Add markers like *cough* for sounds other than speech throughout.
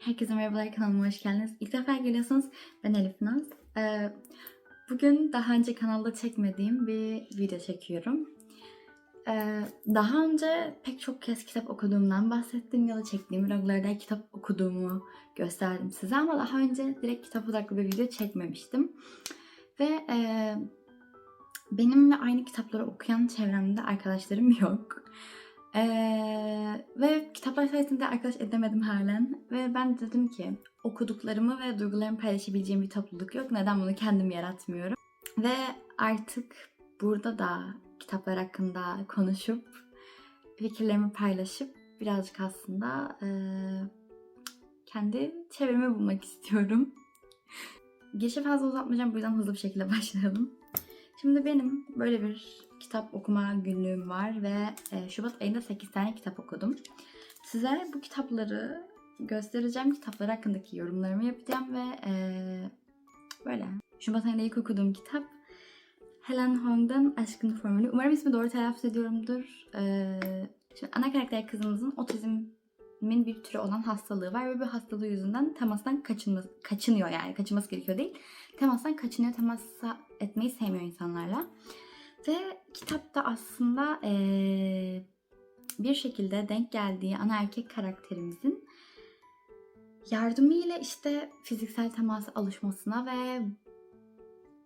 Herkese merhabalar kanalıma hoş geldiniz. İlk defa geliyorsanız ben Elif Naz. Ee, bugün daha önce kanalda çekmediğim bir video çekiyorum. Ee, daha önce pek çok kez kitap okuduğumdan bahsettim ya da çektiğim vloglarda kitap okuduğumu gösterdim size ama daha önce direkt kitap odaklı bir video çekmemiştim. Ve e, benimle aynı kitapları okuyan çevremde arkadaşlarım *laughs* yok. Ve kitaplar sayesinde arkadaş edemedim halen. Ve ben dedim ki okuduklarımı ve duygularımı paylaşabileceğim bir topluluk yok. Neden bunu kendim yaratmıyorum? Ve artık burada da kitaplar hakkında konuşup fikirlerimi paylaşıp birazcık aslında e, kendi çevremi bulmak istiyorum. Girişi fazla uzatmayacağım bu yüzden hızlı bir şekilde *laughs* başlayalım. Şimdi benim böyle bir kitap okuma günlüğüm var ve e, Şubat ayında 8 tane kitap okudum. Size bu kitapları göstereceğim. Kitaplar hakkındaki yorumlarımı yapacağım ve e, böyle. Şubat ayında ilk okuduğum kitap Helen Hong'dan Aşkın Formülü. Umarım ismi doğru telaffuz ediyorumdur. E, şimdi ana karakter kızımızın otizmin bir türü olan hastalığı var ve bu hastalığı yüzünden temastan kaçınma, kaçınıyor yani kaçınması gerekiyor değil. Temastan kaçınıyor, temas etmeyi sevmiyor insanlarla. Ve kitapta aslında ee, bir şekilde denk geldiği ana erkek karakterimizin yardımıyla işte fiziksel temasa alışmasına ve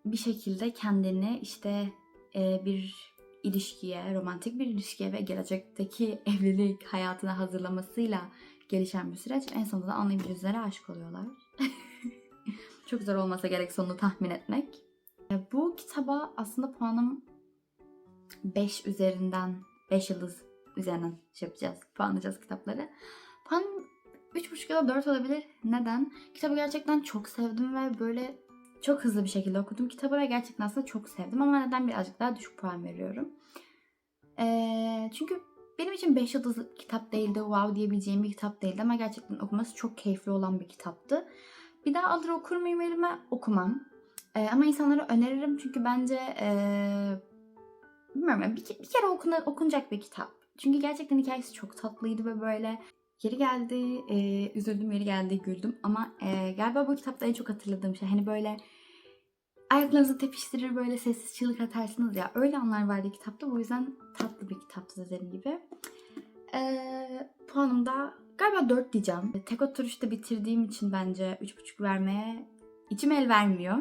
bir şekilde kendini işte ee, bir ilişkiye, romantik bir ilişkiye ve gelecekteki *laughs* evlilik hayatına hazırlamasıyla gelişen bir süreç. En sonunda da bir üzere aşık oluyorlar. *laughs* Çok zor olmasa gerek sonunu tahmin etmek. Bu kitaba aslında puanım 5 üzerinden 5 yıldız üzerinden şey yapacağız. Puanlayacağız kitapları. Puanım 3.5 ya da 4 olabilir. Neden? Kitabı gerçekten çok sevdim ve böyle çok hızlı bir şekilde okudum kitabı ve gerçekten aslında çok sevdim. Ama neden birazcık daha düşük puan veriyorum? Ee, çünkü benim için 5 yıldızlı kitap değildi. Wow diyebileceğim bir kitap değildi ama gerçekten okuması çok keyifli olan bir kitaptı. Bir daha alır okur muyum elime? Okumam. Ee, ama insanlara öneririm çünkü bence ee, bilmiyorum bir, bir kere okuna, okunacak bir kitap. Çünkü gerçekten hikayesi çok tatlıydı ve böyle yeri geldi, e, üzüldüm, yeri geldi, güldüm. Ama e, galiba bu kitapta en çok hatırladığım şey hani böyle ayaklarınızı tepiştirir böyle sessiz çığlık atarsınız ya. Öyle anlar vardı kitapta. Bu yüzden tatlı bir kitaptı dediğim gibi. E, puanım da galiba 4 diyeceğim. Tek oturuşta bitirdiğim için bence 3.5 vermeye içim el vermiyor.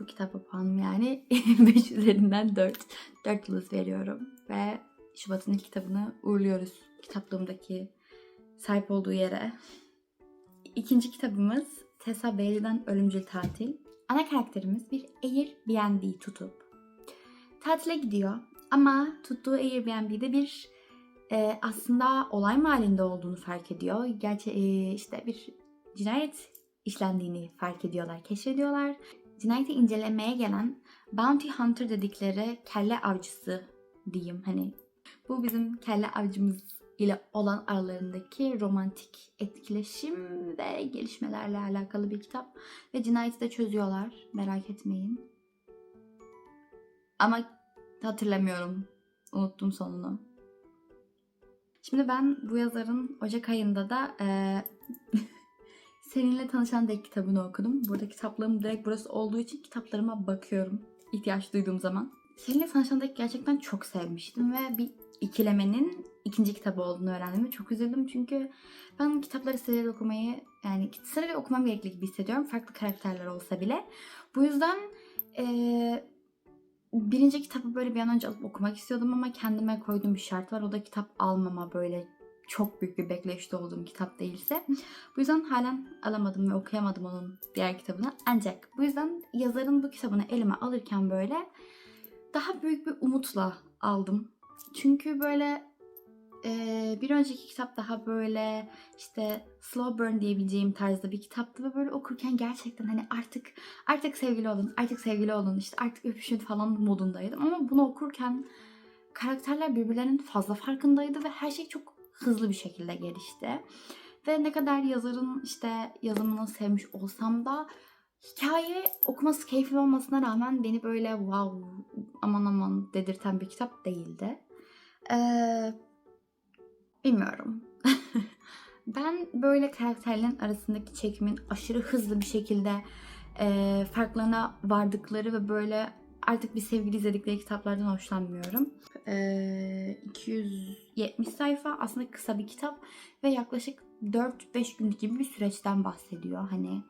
Bu kitapa puanım yani 5 üzerinden 4. 4 yıldız veriyorum. Ve Şubat'ın ilk kitabını uğurluyoruz kitaplığımdaki sahip olduğu yere. İkinci kitabımız Tessa Bailey'den Ölümcül Tatil. Ana karakterimiz bir Airbnb tutup tatile gidiyor. Ama tuttuğu Airbnb'de bir e, aslında olay mahallinde olduğunu fark ediyor. Gerçi e, işte bir cinayet işlendiğini fark ediyorlar, keşfediyorlar. Cinayeti incelemeye gelen Bounty Hunter dedikleri kelle avcısı diyeyim hani. Bu bizim kelle avcımız ile olan aralarındaki romantik etkileşim ve gelişmelerle alakalı bir kitap. Ve cinayeti de çözüyorlar. Merak etmeyin. Ama hatırlamıyorum. Unuttum sonunu. Şimdi ben bu yazarın Ocak ayında da e, *laughs* Seninle Tanışan Dek kitabını okudum. Burada kitaplığım direkt burası olduğu için kitaplarıma bakıyorum ihtiyaç duyduğum zaman. Seninle Tanışan Dek gerçekten çok sevmiştim ve bir ikilemenin ikinci kitabı olduğunu öğrendim çok üzüldüm çünkü ben kitapları sırayla okumayı yani sırayla okumam gerekli gibi hissediyorum farklı karakterler olsa bile. Bu yüzden ee, birinci kitabı böyle bir an önce alıp okumak istiyordum ama kendime koyduğum bir şart var. O da kitap almama böyle çok büyük bir bekleyişte olduğum kitap değilse. Bu yüzden halen alamadım ve okuyamadım onun diğer kitabını. Ancak bu yüzden yazarın bu kitabını elime alırken böyle daha büyük bir umutla aldım. Çünkü böyle e, bir önceki kitap daha böyle işte slow burn diyebileceğim tarzda bir kitaptı ve böyle okurken gerçekten hani artık artık sevgili olun, artık sevgili olun, işte artık öpüşün falan modundaydım. Ama bunu okurken karakterler birbirlerinin fazla farkındaydı ve her şey çok hızlı bir şekilde gelişti. Ve ne kadar yazarın işte yazımını sevmiş olsam da hikaye okuması keyifli olmasına rağmen beni böyle wow aman aman dedirten bir kitap değildi. Ee, bilmiyorum. *laughs* Ben böyle karakterlerin arasındaki çekimin aşırı hızlı bir şekilde e, farklarına vardıkları ve böyle artık bir sevgili izledikleri kitaplardan hoşlanmıyorum. E, 270 sayfa aslında kısa bir kitap ve yaklaşık 4-5 günlük gibi bir süreçten bahsediyor. Hani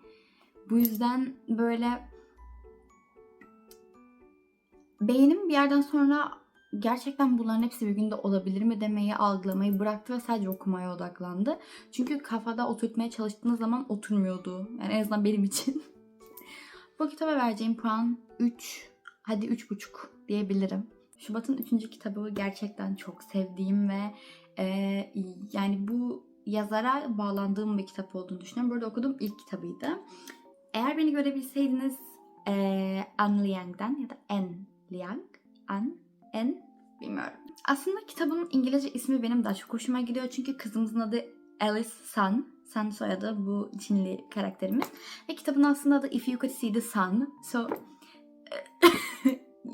bu yüzden böyle beynim bir yerden sonra gerçekten bunların hepsi bir günde olabilir mi demeyi algılamayı bıraktı ve sadece okumaya odaklandı. Çünkü kafada oturtmaya çalıştığınız zaman oturmuyordu. Yani en azından benim için. *laughs* Bu kitaba vereceğim puan 3, hadi 3,5 diyebilirim. Şubat'ın 3. kitabı gerçekten çok sevdiğim ve e, yani bu yazara bağlandığım bir kitap olduğunu düşünüyorum. Burada okuduğum ilk kitabıydı. Eğer beni görebilseydiniz e, An Liang'den ya da En Liang, An, En bilmiyorum. Aslında kitabın İngilizce ismi benim daha çok hoşuma gidiyor çünkü kızımızın adı Alice Sun. Sun soyadı bu Çinli karakterimiz. Ve kitabın aslında adı If You Could See the Sun. So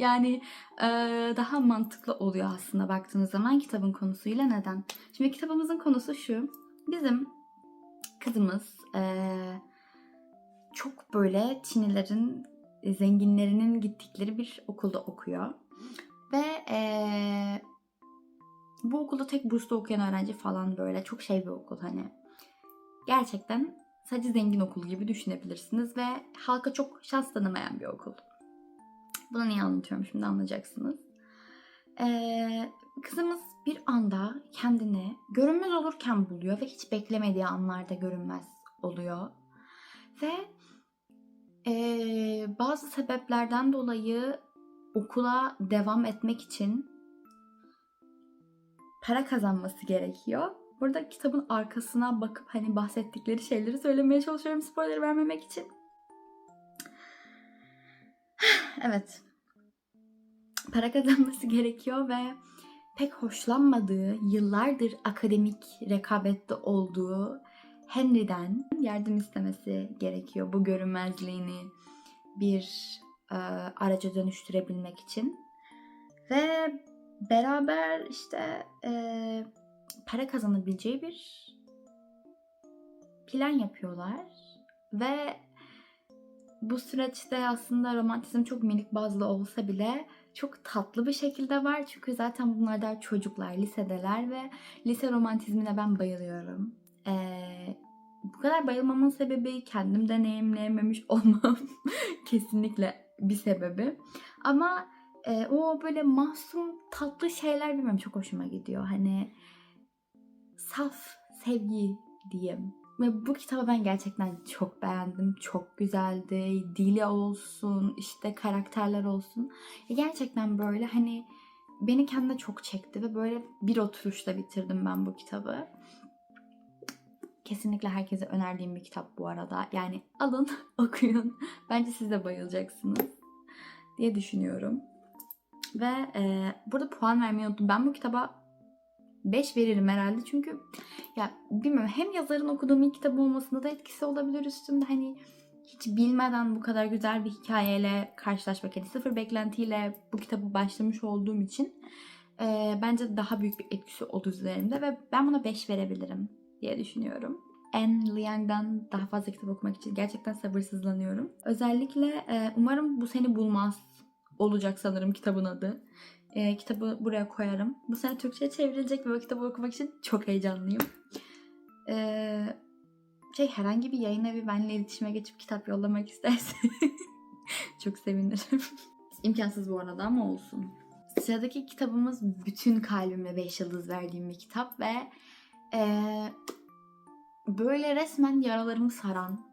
yani e, daha mantıklı oluyor aslında baktığınız zaman kitabın konusuyla neden? Şimdi kitabımızın konusu şu. Bizim kızımız e, çok böyle Çinlilerin e, zenginlerinin gittikleri bir okulda okuyor. Ve e, bu okulda tek burslu okuyan öğrenci falan böyle çok şey bir okul hani. Gerçekten sadece zengin okul gibi düşünebilirsiniz ve halka çok şans tanımayan bir okul. Bunu niye anlatıyorum şimdi anlayacaksınız. Ee, kızımız bir anda kendini görünmez olurken buluyor ve hiç beklemediği anlarda görünmez oluyor. Ve ee, bazı sebeplerden dolayı okula devam etmek için para kazanması gerekiyor. Burada kitabın arkasına bakıp hani bahsettikleri şeyleri söylemeye çalışıyorum spoiler vermemek için. Evet. Para kazanması *laughs* gerekiyor ve pek hoşlanmadığı, yıllardır akademik rekabette olduğu Henry'den yardım istemesi gerekiyor bu görünmezliğini bir e, araca dönüştürebilmek için. Ve beraber işte e, para kazanabileceği bir plan yapıyorlar. Ve bu süreçte aslında romantizm çok minik bazlı olsa bile çok tatlı bir şekilde var. Çünkü zaten bunlar daha çocuklar, lisedeler ve lise romantizmine ben bayılıyorum. Ee, bu kadar bayılmamın sebebi kendim deneyimleyememiş *laughs* olmam kesinlikle bir sebebi. Ama e, o böyle masum tatlı şeyler bilmem çok hoşuma gidiyor. Hani saf sevgi diyeyim. Ve bu kitabı ben gerçekten çok beğendim. Çok güzeldi. Dili olsun, işte karakterler olsun. Ya gerçekten böyle hani beni kendine çok çekti ve böyle bir oturuşta bitirdim ben bu kitabı. Kesinlikle herkese önerdiğim bir kitap bu arada. Yani alın, *laughs* okuyun. Bence siz de bayılacaksınız diye düşünüyorum. Ve e, burada puan vermeyi unuttum. Ben bu kitaba 5 veririm herhalde. Çünkü ya bilmiyorum hem yazarın okuduğum ilk kitap olmasında da etkisi olabilir üstümde. Hani hiç bilmeden bu kadar güzel bir hikayeyle karşılaşmak. Yani sıfır beklentiyle bu kitabı başlamış olduğum için e, bence daha büyük bir etkisi oldu üzerimde. Ve ben buna 5 verebilirim diye düşünüyorum. En Liang'dan daha fazla kitap okumak için gerçekten sabırsızlanıyorum. Özellikle e, umarım bu seni bulmaz olacak sanırım kitabın adı. E, kitabı buraya koyarım. Bu sene Türkçe'ye çevrilecek ve o kitabı okumak için çok heyecanlıyım. E, şey herhangi bir yayın evi benimle iletişime geçip kitap yollamak isterse *laughs* çok sevinirim. *laughs* İmkansız bu arada ama olsun. Sıradaki kitabımız bütün kalbimle 5 yıldız verdiğim bir kitap ve e, böyle resmen yaralarımı saran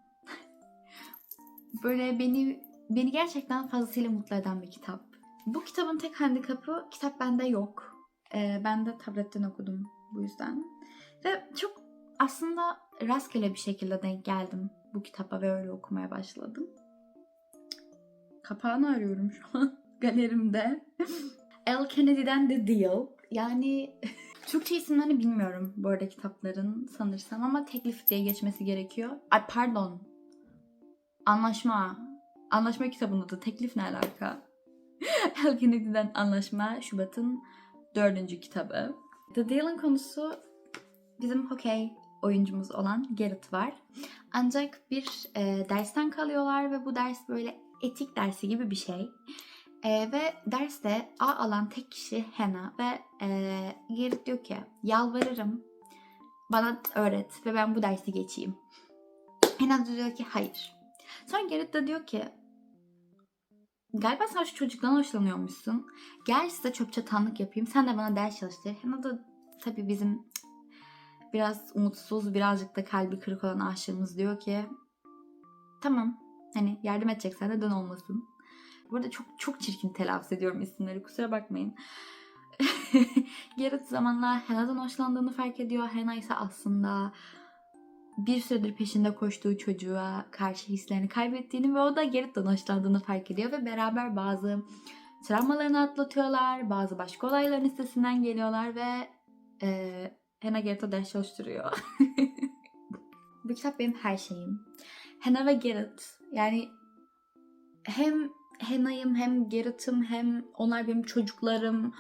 *laughs* böyle beni beni gerçekten fazlasıyla mutlu eden bir kitap. Bu kitabın tek handikapı kitap bende yok. Ee, ben de tabletten okudum bu yüzden. Ve çok aslında rastgele bir şekilde denk geldim bu kitaba ve öyle okumaya başladım. Kapağını arıyorum şu an *laughs* galerimde. *laughs* L. Kennedy'den The Deal. Yani *laughs* Türkçe isimlerini bilmiyorum bu arada kitapların sanırsam ama teklif diye geçmesi gerekiyor. Ay pardon. Anlaşma. Anlaşma kitabının adı. Teklif ne alaka? *laughs* El Kennedy'den Anlaşma Şubat'ın dördüncü kitabı. The Deal'ın konusu bizim hokey oyuncumuz olan Garrett var. Ancak bir e, dersten kalıyorlar ve bu ders böyle etik dersi gibi bir şey. E, ve derste A alan tek kişi Hannah ve e, Garrett diyor ki yalvarırım bana öğret ve ben bu dersi geçeyim. Hannah diyor ki hayır. Sonra Garrett de diyor ki galiba sen şu çocuktan hoşlanıyormuşsun. Gel size çöp çatanlık yapayım. Sen de bana ders çalıştır. Hannah da tabii bizim biraz umutsuz, birazcık da kalbi kırık olan aşığımız diyor ki tamam hani yardım edeceksen neden olmasın. Burada çok çok çirkin telaffuz ediyorum isimleri kusura bakmayın. *laughs* Garrett zamanla Hannah'dan hoşlandığını fark ediyor. Hannah ise aslında bir süredir peşinde koştuğu çocuğa karşı hislerini kaybettiğini ve o da Garrett'tan hoşlandığını fark ediyor ve beraber bazı travmalarını atlatıyorlar, bazı başka olayların üstesinden geliyorlar ve e, Hannah Garrett'a ders çalıştırıyor. *laughs* Bu kitap benim her şeyim. Hannah ve Garrett yani hem Hannah'ım hem Garrett'ım hem onlar benim çocuklarım.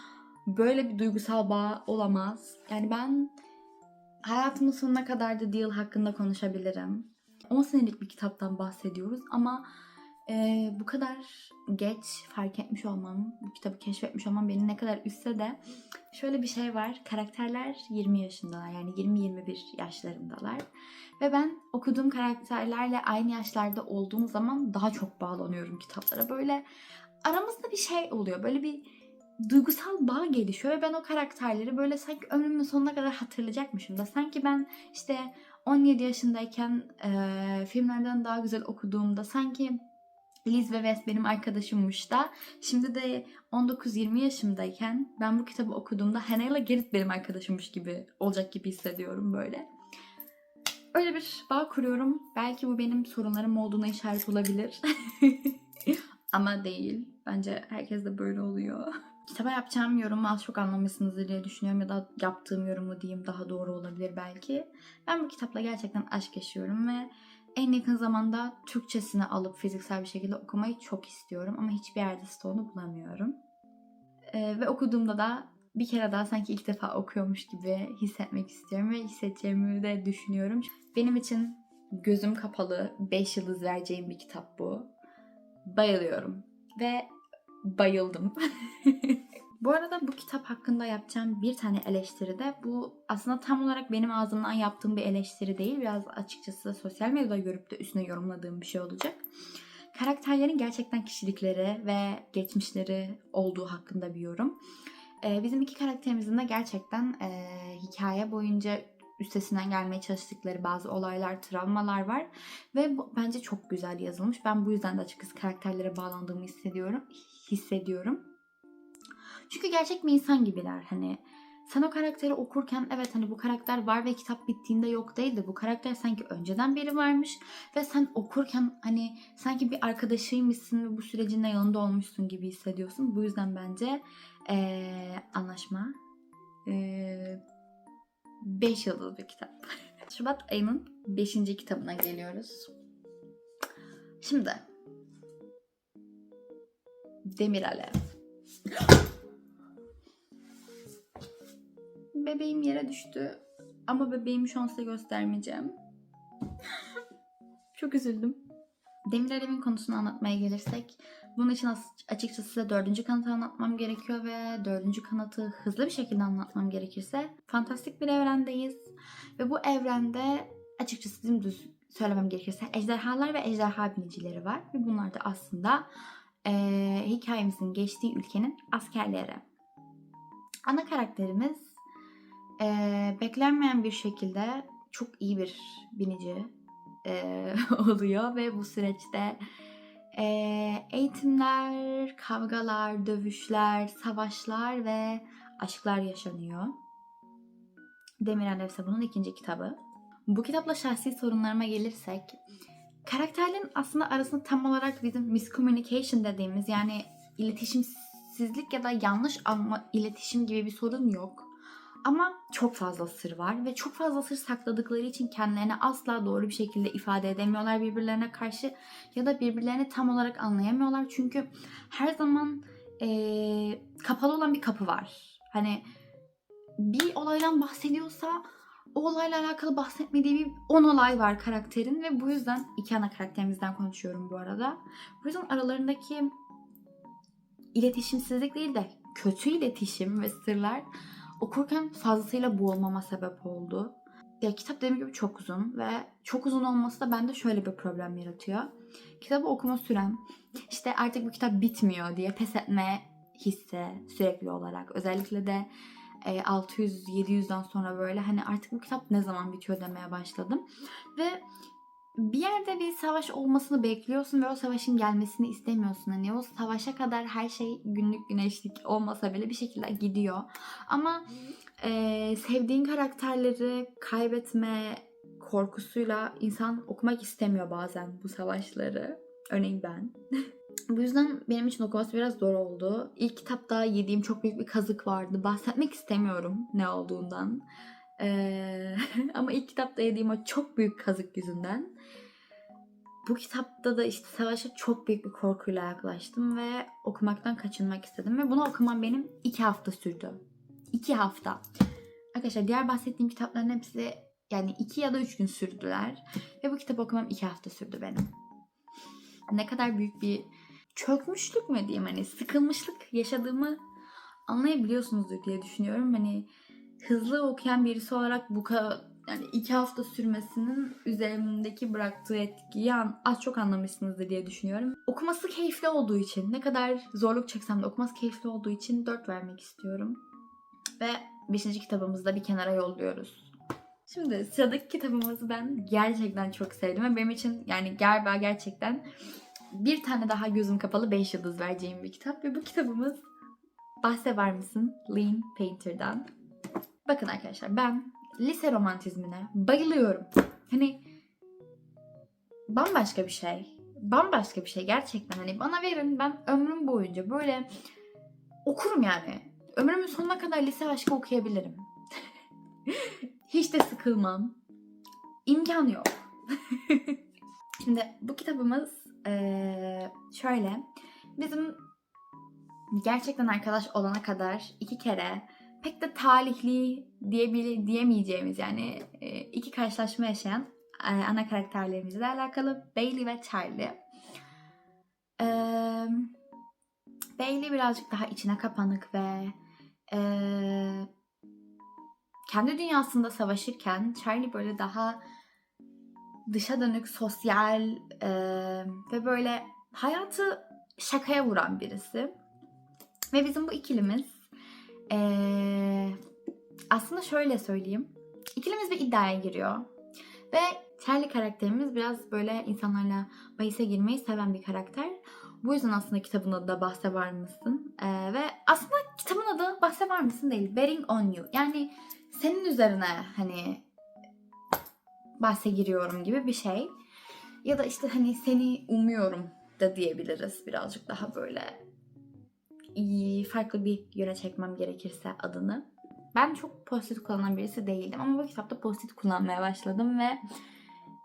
Böyle bir duygusal bağ olamaz. Yani ben hayatımın sonuna kadar da Deal hakkında konuşabilirim. 10 senelik bir kitaptan bahsediyoruz ama e, bu kadar geç fark etmiş olmam, bu kitabı keşfetmiş olmam beni ne kadar üstse de şöyle bir şey var. Karakterler 20 yaşındalar yani 20-21 yaşlarındalar. Ve ben okuduğum karakterlerle aynı yaşlarda olduğum zaman daha çok bağlanıyorum kitaplara. Böyle aramızda bir şey oluyor. Böyle bir duygusal bağ gelişiyor ve ben o karakterleri böyle sanki ömrümün sonuna kadar hatırlayacakmışım da sanki ben işte 17 yaşındayken e, filmlerden daha güzel okuduğumda sanki Liz ve Wes benim arkadaşımmış da şimdi de 19-20 yaşımdayken ben bu kitabı okuduğumda Hannah ile Gerrit benim arkadaşımmış gibi olacak gibi hissediyorum böyle. Öyle bir bağ kuruyorum. Belki bu benim sorunlarım olduğuna işaret olabilir. *laughs* Ama değil. Bence herkes de böyle oluyor. Kitaba yapacağım yorumu az çok anlamışsınızdır diye düşünüyorum ya da yaptığım yorumu diyeyim daha doğru olabilir belki. Ben bu kitapla gerçekten aşk yaşıyorum ve en yakın zamanda Türkçesini alıp fiziksel bir şekilde okumayı çok istiyorum ama hiçbir yerde stoğunu bulamıyorum. Ee, ve okuduğumda da bir kere daha sanki ilk defa okuyormuş gibi hissetmek istiyorum ve hissedeceğimi de düşünüyorum. Benim için gözüm kapalı 5 yıldız vereceğim bir kitap bu. Bayılıyorum ve bayıldım. *laughs* bu arada bu kitap hakkında yapacağım bir tane eleştiri de bu aslında tam olarak benim ağzımdan yaptığım bir eleştiri değil. Biraz açıkçası sosyal medyada görüp de üstüne yorumladığım bir şey olacak. Karakterlerin gerçekten kişilikleri ve geçmişleri olduğu hakkında bir yorum. Ee, bizim iki karakterimizin de gerçekten e, hikaye boyunca üstesinden gelmeye çalıştıkları bazı olaylar, travmalar var. Ve bu bence çok güzel yazılmış. Ben bu yüzden de açıkçası karakterlere bağlandığımı hissediyorum. hissediyorum. Çünkü gerçek bir insan gibiler. Hani sen o karakteri okurken evet hani bu karakter var ve kitap bittiğinde yok değil de bu karakter sanki önceden beri varmış ve sen okurken hani sanki bir arkadaşıymışsın ve bu sürecin de yanında olmuşsun gibi hissediyorsun. Bu yüzden bence ee, anlaşma 5 yıldız bir kitap. *laughs* Şubat ayının 5. kitabına geliyoruz. Şimdi Demir Alev. *gasps* Bebeğim yere düştü. Ama bebeğimi şu an size göstermeyeceğim. *laughs* Çok üzüldüm. Demir Alev'in konusunu anlatmaya gelirsek bunun için as- açıkçası size dördüncü kanatı anlatmam gerekiyor ve dördüncü kanatı hızlı bir şekilde anlatmam gerekirse fantastik bir evrendeyiz. Ve bu evrende açıkçası dümdüz söylemem gerekirse ejderhalar ve ejderha binicileri var. Ve bunlar da aslında eee, hikayemizin geçtiği ülkenin askerleri. Ana karakterimiz eee, beklenmeyen bir şekilde çok iyi bir binici eee, *laughs* oluyor ve bu süreçte eğitimler, kavgalar, dövüşler, savaşlar ve aşklar yaşanıyor. Demir Alev Sabun'un ikinci kitabı. Bu kitapla şahsi sorunlarıma gelirsek, karakterlerin aslında arasında tam olarak bizim miscommunication dediğimiz yani iletişimsizlik ya da yanlış anma iletişim gibi bir sorun yok. Ama çok fazla sır var ve çok fazla sır sakladıkları için kendilerini asla doğru bir şekilde ifade edemiyorlar birbirlerine karşı ya da birbirlerini tam olarak anlayamıyorlar. Çünkü her zaman eee, kapalı olan bir kapı var. Hani bir olaydan bahsediyorsa o olayla alakalı bahsetmediği bir 10 olay var karakterin ve bu yüzden iki ana karakterimizden konuşuyorum bu arada. Bu yüzden aralarındaki iletişimsizlik değil de kötü iletişim ve sırlar okurken fazlasıyla boğulmama sebep oldu. Ya kitap dediğim gibi çok uzun ve çok uzun olması da bende şöyle bir problem yaratıyor. Kitabı okuma sürem işte artık bu kitap bitmiyor diye pes etme hissi sürekli olarak. Özellikle de e, 600-700'den sonra böyle hani artık bu kitap ne zaman bitiyor demeye başladım. Ve bir yerde bir savaş olmasını bekliyorsun ve o savaşın gelmesini istemiyorsun. Hani o savaşa kadar her şey günlük güneşlik olmasa bile bir şekilde gidiyor. Ama e, sevdiğin karakterleri kaybetme korkusuyla insan okumak istemiyor bazen bu savaşları. Örneğin ben. *laughs* Bu yüzden benim için okuması biraz zor oldu. İlk kitapta yediğim çok büyük bir kazık vardı. Bahsetmek istemiyorum ne olduğundan. Ee, *laughs* ama ilk kitapta yediğim o çok büyük kazık yüzünden. Bu kitapta da işte savaşa çok büyük bir korkuyla yaklaştım ve okumaktan kaçınmak istedim. Ve bunu okumam benim iki hafta sürdü. İki hafta. Arkadaşlar diğer bahsettiğim kitapların hepsi yani iki ya da üç gün sürdüler. Ve bu kitabı okumam iki hafta sürdü benim. Ne kadar büyük bir çökmüşlük mü diyeyim hani sıkılmışlık yaşadığımı anlayabiliyorsunuzdur diye düşünüyorum. Hani hızlı okuyan birisi olarak bu kadar yani iki hafta sürmesinin üzerimdeki bıraktığı etkiyi an, az çok anlamışsınızdır diye düşünüyorum. Okuması keyifli olduğu için, ne kadar zorluk çeksem de okuması keyifli olduğu için 4 vermek istiyorum. Ve 5. kitabımızı da bir kenara yolluyoruz. Şimdi sıradaki kitabımızı ben gerçekten çok sevdim ve benim için yani galiba gerçekten bir tane daha gözüm kapalı 5 yıldız vereceğim bir kitap ve bu kitabımız Bahse Var mısın? Lean Painter'dan. Bakın arkadaşlar ben lise romantizmine bayılıyorum. Hani bambaşka bir şey. Bambaşka bir şey gerçekten. Hani bana verin ben ömrüm boyunca böyle okurum yani. Ömrümün sonuna kadar lise aşkı okuyabilirim. *laughs* Hiç de sıkılmam. İmkan yok. *laughs* Şimdi bu kitabımız eee, şöyle. Bizim gerçekten arkadaş olana kadar iki kere pek de talihli diyebil diyemeyeceğimiz yani e, iki karşılaşma yaşayan e, ana karakterlerimizle alakalı Bailey ve Charlie. E, Bailey birazcık daha içine kapanık ve e, kendi dünyasında savaşırken Charlie böyle daha dışa dönük, sosyal e, ve böyle hayatı şakaya vuran birisi. Ve bizim bu ikilimiz ee, aslında şöyle söyleyeyim. İkilimiz bir iddiaya giriyor. Ve Charlie karakterimiz biraz böyle insanlarla bahise girmeyi seven bir karakter. Bu yüzden aslında kitabın adı da Bahse Var mısın? Ee, ve aslında kitabın adı Bahse Var mısın değil. Betting on you. Yani senin üzerine hani bahse giriyorum gibi bir şey. Ya da işte hani seni umuyorum da diyebiliriz birazcık daha böyle farklı bir yöne çekmem gerekirse adını. Ben çok post kullanan birisi değildim ama bu kitapta post kullanmaya başladım ve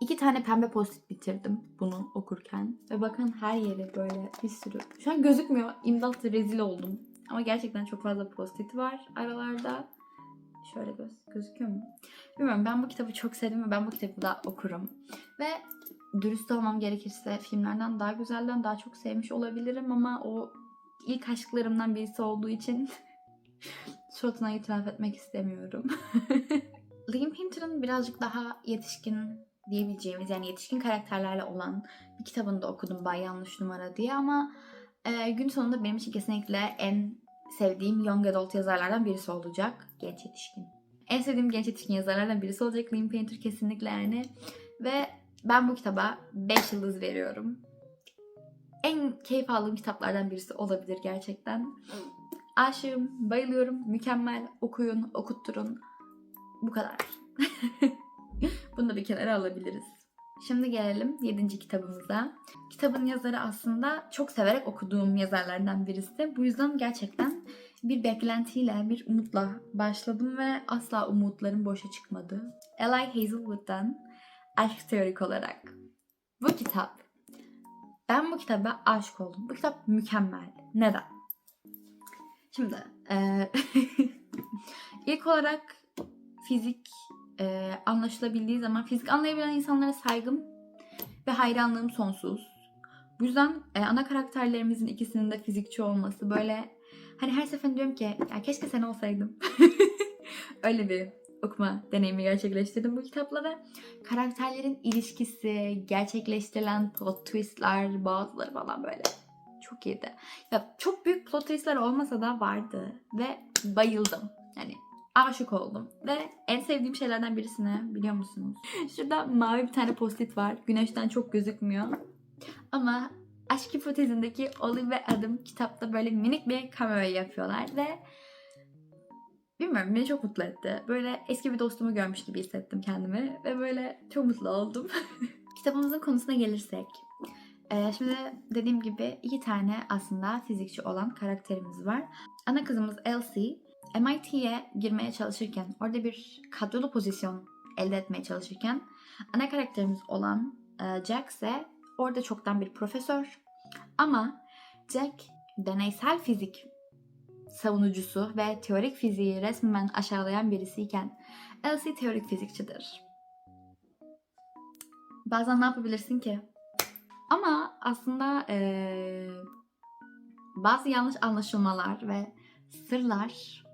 iki tane pembe post bitirdim bunu okurken. Ve bakın her yeri böyle bir sürü. Şu an gözükmüyor. İmdat rezil oldum. Ama gerçekten çok fazla post var aralarda. Şöyle göz, gözüküyor mu? Bilmiyorum ben bu kitabı çok sevdim ve ben bu kitabı da okurum. Ve dürüst olmam gerekirse filmlerden daha güzelden daha çok sevmiş olabilirim ama o ilk aşklarımdan birisi olduğu için *laughs* suratına itiraf etmek istemiyorum. *laughs* Liam Painter'ın birazcık daha yetişkin diyebileceğimiz yani yetişkin karakterlerle olan bir kitabını da okudum Bay Yanlış Numara diye ama e, gün sonunda benim için kesinlikle en sevdiğim young adult yazarlardan birisi olacak. Genç yetişkin. En sevdiğim genç yetişkin yazarlardan birisi olacak Liam Painter kesinlikle yani. Ve ben bu kitaba 5 yıldız veriyorum en keyif aldığım kitaplardan birisi olabilir gerçekten. Aşığım, bayılıyorum, mükemmel. Okuyun, okutturun. Bu kadar. *laughs* Bunu da bir kenara alabiliriz. Şimdi gelelim 7. kitabımıza. Kitabın yazarı aslında çok severek okuduğum yazarlardan birisi. Bu yüzden gerçekten bir beklentiyle, bir umutla başladım ve asla umutlarım boşa çıkmadı. Eli Hazelwood'dan Aşk Teorik olarak. Bu kitap ben bu kitaba aşık oldum. Bu kitap mükemmel. Neden? Şimdi e, *laughs* ilk olarak fizik e, anlaşılabildiği zaman fizik anlayabilen insanlara saygım ve hayranlığım sonsuz. Bu yüzden e, ana karakterlerimizin ikisinin de fizikçi olması böyle hani her seferinde diyorum ki ya keşke sen olsaydın. *laughs* Öyle bir okuma deneyimi gerçekleştirdim bu kitapla ve karakterlerin ilişkisi, gerçekleştirilen plot twistler, bazıları falan böyle çok iyiydi. Ya çok büyük plot twistler olmasa da vardı ve bayıldım. Yani aşık oldum. Ve en sevdiğim şeylerden birisine biliyor musunuz? *laughs* Şurada mavi bir tane post-it var. Güneşten çok gözükmüyor. Ama Aşk Hipotezindeki Olive ve Adam kitapta böyle minik bir kamera yapıyorlar ve bilmiyorum beni çok mutlu etti. Böyle eski bir dostumu görmüş gibi hissettim kendimi ve böyle çok mutlu oldum. *laughs* Kitabımızın konusuna gelirsek. Ee, şimdi dediğim gibi iki tane aslında fizikçi olan karakterimiz var. Ana kızımız Elsie MIT'ye girmeye çalışırken, orada bir kadrolu pozisyon elde etmeye çalışırken ana karakterimiz olan e, Jack ise orada çoktan bir profesör. Ama Jack deneysel fizik savunucusu ve teorik fiziği resmen aşağılayan birisiyken Elsie teorik fizikçidir. Bazen ne yapabilirsin ki? Ama aslında eee, bazı yanlış anlaşılmalar ve sırlar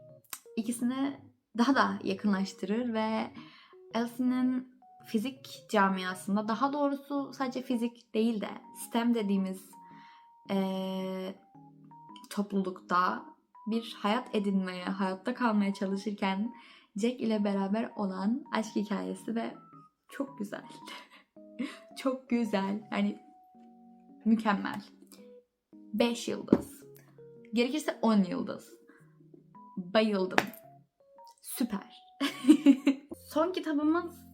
ikisini daha da yakınlaştırır ve Elsie'nin fizik camiasında daha doğrusu sadece fizik değil de STEM dediğimiz eee, toplulukta bir hayat edinmeye, hayatta kalmaya çalışırken Jack ile beraber olan aşk hikayesi ve çok güzel. *laughs* çok güzel. Yani mükemmel. 5 yıldız. Gerekirse 10 yıldız. Bayıldım. Süper. *laughs* Son kitabımız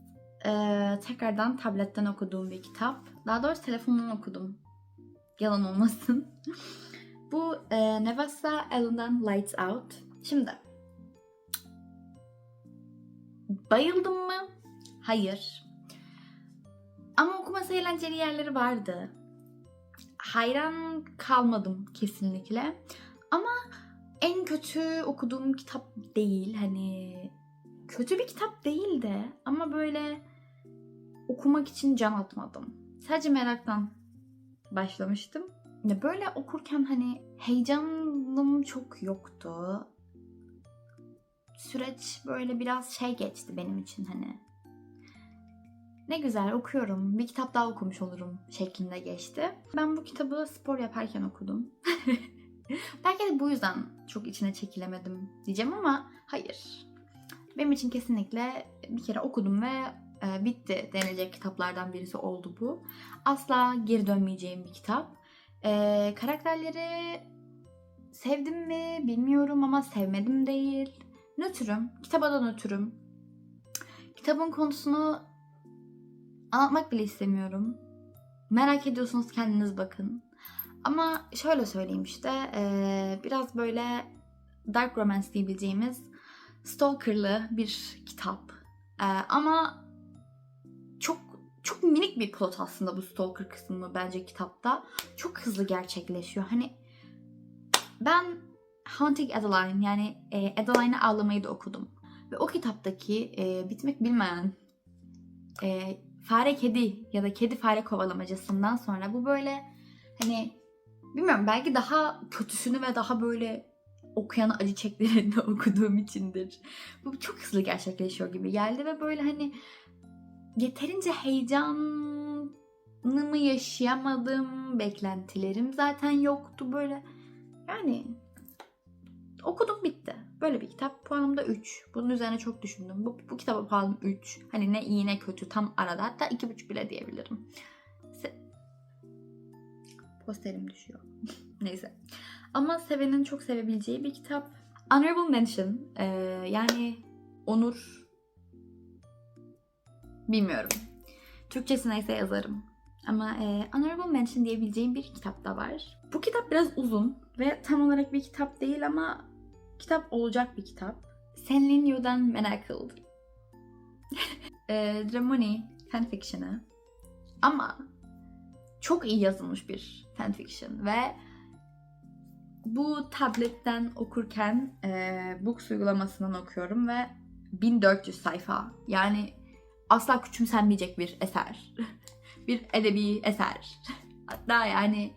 eee, tekrardan tabletten okuduğum bir kitap. Daha doğrusu telefondan okudum. Yalan olmasın. *laughs* Bu eee Nevassa Allen'dan Lights Out. Şimdi bayıldım mı? Hayır. Ama okuması eğlenceli yerleri vardı. Hayran kalmadım kesinlikle. Ama en kötü okuduğum kitap değil. Hani kötü bir kitap değil de ama böyle okumak için can atmadım. Sadece meraktan başlamıştım. Böyle okurken hani heyecanım çok yoktu. Süreç böyle biraz şey geçti benim için hani. Ne güzel okuyorum. Bir kitap daha okumuş olurum şeklinde geçti. Ben bu kitabı spor yaparken okudum. *laughs* Belki de bu yüzden çok içine çekilemedim diyeceğim ama hayır. Benim için kesinlikle bir kere okudum ve e, bitti denilecek kitaplardan birisi oldu bu. Asla geri dönmeyeceğim bir kitap. E, karakterleri sevdim mi bilmiyorum ama sevmedim değil. Nötrüm. Kitaba da nötrüm. Kitabın konusunu anlatmak bile istemiyorum. Merak ediyorsunuz kendiniz bakın. Ama şöyle söyleyeyim işte e, biraz böyle dark romance diyebileceğimiz stalkerlı bir kitap. E, ama çok minik bir plot aslında bu stalker kısmı bence kitapta. Çok hızlı gerçekleşiyor. Hani ben Haunting Adeline yani e, Adeline'ı ağlamayı da okudum. Ve o kitaptaki e, bitmek bilmeyen e, fare kedi ya da kedi fare kovalamacasından sonra bu böyle hani bilmiyorum belki daha kötüsünü ve daha böyle okuyanı acı çektiğinde *laughs* okuduğum içindir. Bu çok hızlı gerçekleşiyor gibi geldi ve böyle hani yeterince heyecanımı yaşayamadım. Beklentilerim zaten yoktu böyle. Yani okudum bitti. Böyle bir kitap. Puanım da 3. Bunun üzerine çok düşündüm. Bu, bu kitaba puanım 3. Hani ne iyi ne kötü tam arada. Hatta 2,5 bile diyebilirim. Se- Posterim düşüyor. *laughs* Neyse. Ama sevenin çok sevebileceği bir kitap. Honorable Mention. Ee, yani onur bilmiyorum. Türkçesi neyse yazarım. Ama e, Honorable Mention diyebileceğim bir kitap da var. Bu kitap biraz uzun ve tam olarak bir kitap değil ama kitap olacak bir kitap. Senlin Yu'dan Manacled. *laughs* e, Dramoni fanfiction'ı. Ama çok iyi yazılmış bir fanfiction ve bu tabletten okurken e, Books uygulamasından okuyorum ve 1400 sayfa. Yani asla küçümsenmeyecek bir eser. *laughs* bir edebi eser. *laughs* Hatta yani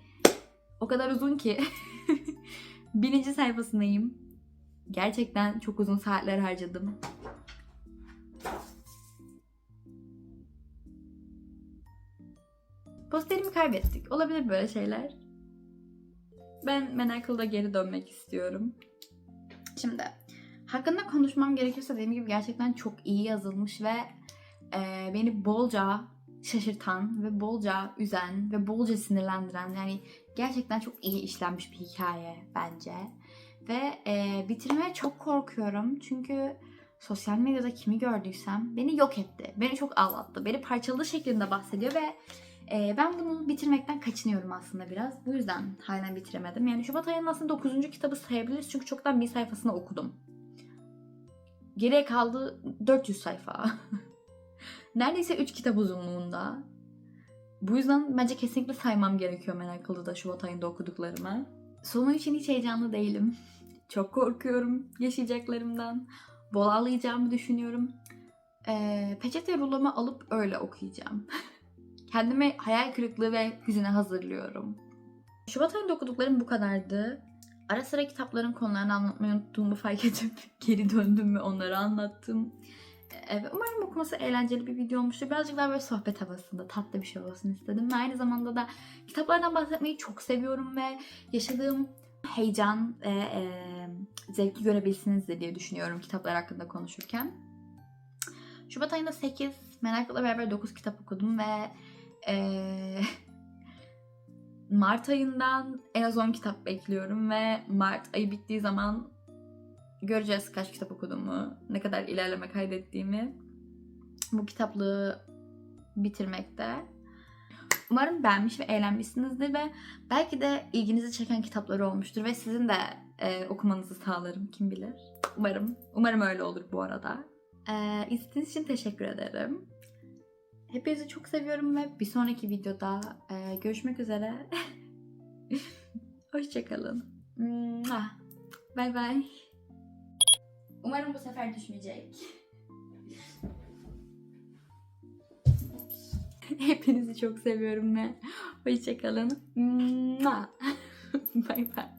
o kadar uzun ki *laughs* bininci sayfasındayım. Gerçekten çok uzun saatler harcadım. Posterimi kaybettik. Olabilir böyle şeyler. Ben Menakıl'da geri dönmek istiyorum. Şimdi hakkında konuşmam gerekirse dediğim gibi gerçekten çok iyi yazılmış ve e, beni bolca şaşırtan ve bolca üzen ve bolca sinirlendiren yani gerçekten çok iyi işlenmiş bir hikaye bence. Ve e, bitirmeye çok korkuyorum çünkü sosyal medyada kimi gördüysem beni yok etti. Beni çok ağlattı. Beni parçaladığı şeklinde bahsediyor ve e, ben bunu bitirmekten kaçınıyorum aslında biraz. Bu yüzden halen bitiremedim. Yani Şubat ayının aslında 9. kitabı sayabiliriz çünkü çoktan bir sayfasını okudum. Geriye kaldı 400 sayfa. *laughs* Neredeyse 3 kitap uzunluğunda. Bu yüzden bence kesinlikle saymam gerekiyor Meraklı'da da Şubat ayında okuduklarımı. Sonu için hiç heyecanlı değilim. *laughs* Çok korkuyorum yaşayacaklarımdan. Bol ağlayacağımı düşünüyorum. Ee, peçete rulomu alıp öyle okuyacağım. *laughs* Kendimi hayal kırıklığı ve hüzüne hazırlıyorum. Şubat ayında okuduklarım bu kadardı. Ara sıra kitapların konularını anlatmayı unuttuğumu fark edip *laughs* geri döndüm ve onları anlattım. Evet, umarım okuması eğlenceli bir video olmuştur. Birazcık daha böyle sohbet havasında tatlı bir şey olsun istedim. Ve aynı zamanda da kitaplardan bahsetmeyi çok seviyorum ve yaşadığım heyecan ve e, zevki görebilirsiniz diye düşünüyorum kitaplar hakkında konuşurken. Şubat ayında 8, Meraklı'la beraber 9 kitap okudum ve e, *laughs* Mart ayından en az 10 kitap bekliyorum ve Mart ayı bittiği zaman göreceğiz kaç kitap okuduğumu, ne kadar ilerleme kaydettiğimi. Bu kitaplığı bitirmekte. Umarım beğenmiş ve eğlenmişsinizdir ve belki de ilginizi çeken kitapları olmuştur ve sizin de e, okumanızı sağlarım kim bilir. Umarım. Umarım öyle olur bu arada. E, izlediğiniz için teşekkür ederim. Hepinizi çok seviyorum ve bir sonraki videoda e, görüşmek üzere. *laughs* Hoşçakalın. Bye bye. Umarım bu sefer düşmeyecek. *laughs* Hepinizi çok seviyorum ve hoşçakalın. Bye *laughs* bye.